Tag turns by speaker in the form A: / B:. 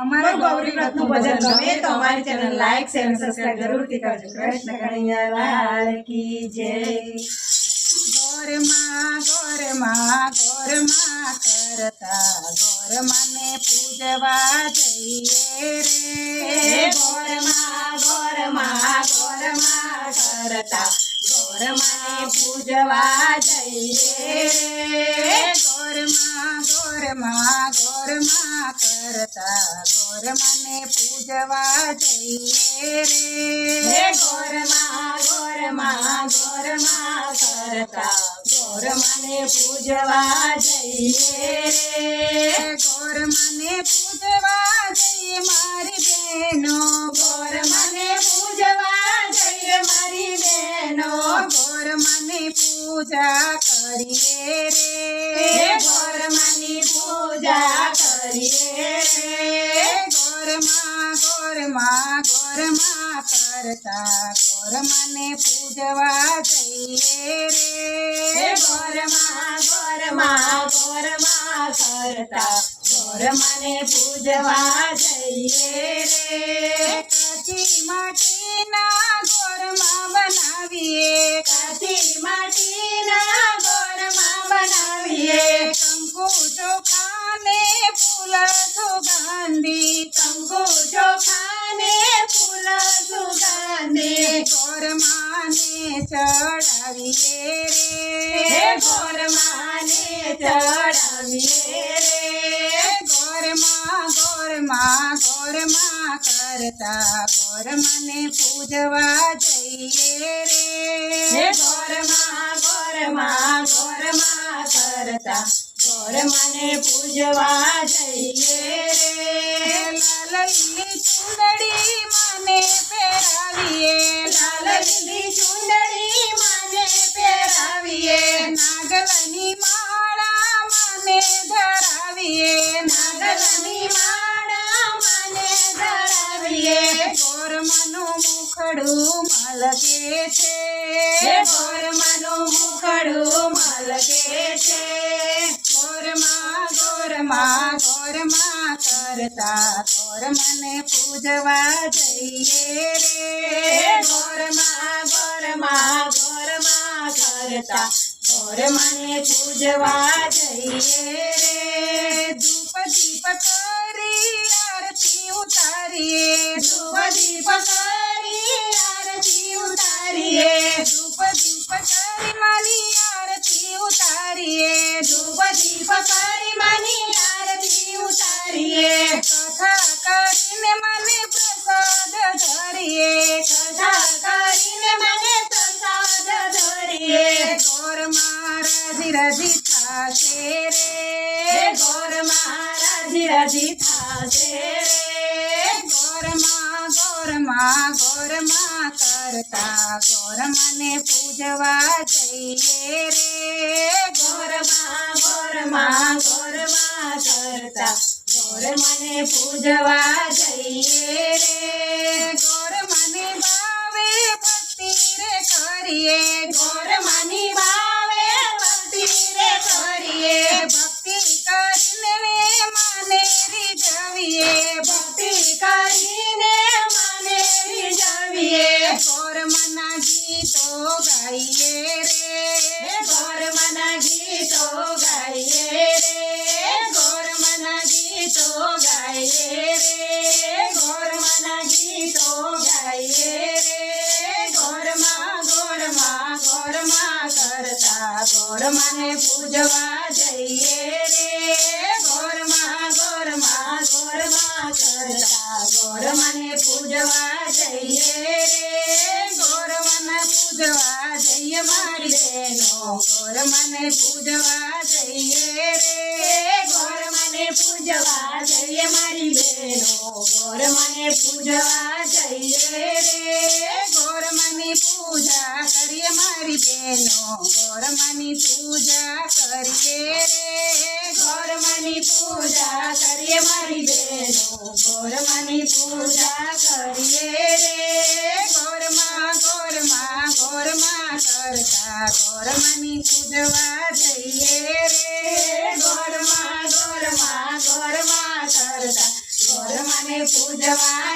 A: અમારા ગૌરી વ્રતનું ભજન ગમે તો અમારી ચેનલ લાઈક શેર અને સબસ્ક્રાઇબ જરૂરથી કરજો કૃષ્ણ કનૈયા લાલ કી જય ગોરમાં ગોરમાં ગોરમાં કરતા ગોરમાને પૂજવા જઈએ રે ગોરમાં ગોરમાં ગોરમાં કરતા ગોરમાને પૂજવા જઈએ રે ગોરમાં ગોરમાં ગોરમાં કરતા ગોરમાને પૂજવા જઈએ રે ગોરમાં ગોરમાં ગોરમાં કરતા ગોરમાને પૂજવા જઈએ રે ગોરમાને પૂજવા જઈએ મારી બહેનો ગોરમાને પૂજવા જઈએ મારી બહેનો ગોરમાની પૂજા કરીએ રે ગોરમાની પૂજા કરીએ रे गोरमा गोरमा गोरमा करता गोरमाने पूजवा जइए रे। गोरमा गोरमा गोरमा करता गोरमाने पूजवा जइए रे। कची माटीना गोरमा बनाविए कची माटीना ગોરમાને ચડાવીએ રે ગોરમાને ચડાવીએ રે ગોરમાં ગોરમાં ગોરમાં કરતા ગોરમાને પૂજવા જઈએ રે ગોરમાં ગોરમાં ગોરમાં કરતા ગોરમાને પૂજવા જઈએ રે લાલ લીલી ચુંદડી માને નાગલની માળા માને ધરાવીએ નાગલની માળા માને ધરાવીએ ગોરમાનું મુખડું મલકે છે. ગોરમાનું મુખડું મલકે છે. ગોરમાં ગોરમાં ગોરમાં કરતા ગોરમાને પૂજવા જઈએ રે. ગોરમાં ગોરમાં ગોરમાં કરતા और मने पूजवा जाइए रे। धूप दीप करी आरती उतारिए। धूप दीप રે ગોર મહારાજી રાજી થાશે રે ગોરમાં ગોરમાં ગોરમાં કરતા ગોરમાને પૂજવા જઈએ રે ગોરમાં ગોરમાં ગોરમાં કરતા ગોરમાને પૂજવા જઈએ રે ગોરમાને ભાવે ભક્તિ રે કરીએ गौर मना गीतो गाइए रे। गौर मना गीतो गाइए रे। गौर मना गीतो गाइए रे। गौर मना गीतो गाइए रे। गौर माँ गौर माँ गौर मा करता गोर मन पूजवा जाइए रे। गौर माँ गौर माँ गौर मा करता गौर मन पूजवा જઈએ મારી બહેનો ગોરમાને પૂજવા જઈએ રે ગોરમાને પૂજવા જઈએ મારી બહેનો ગોરમાને પૂજવા જઈએ રે ગોરમાની પૂજા કરીએ મારી બહેનો ગોરમાની પૂજા કરીએ રે ગોરમાની પૂજા કરીએ મારી બહેનો ગોરમાની પૂજા Never.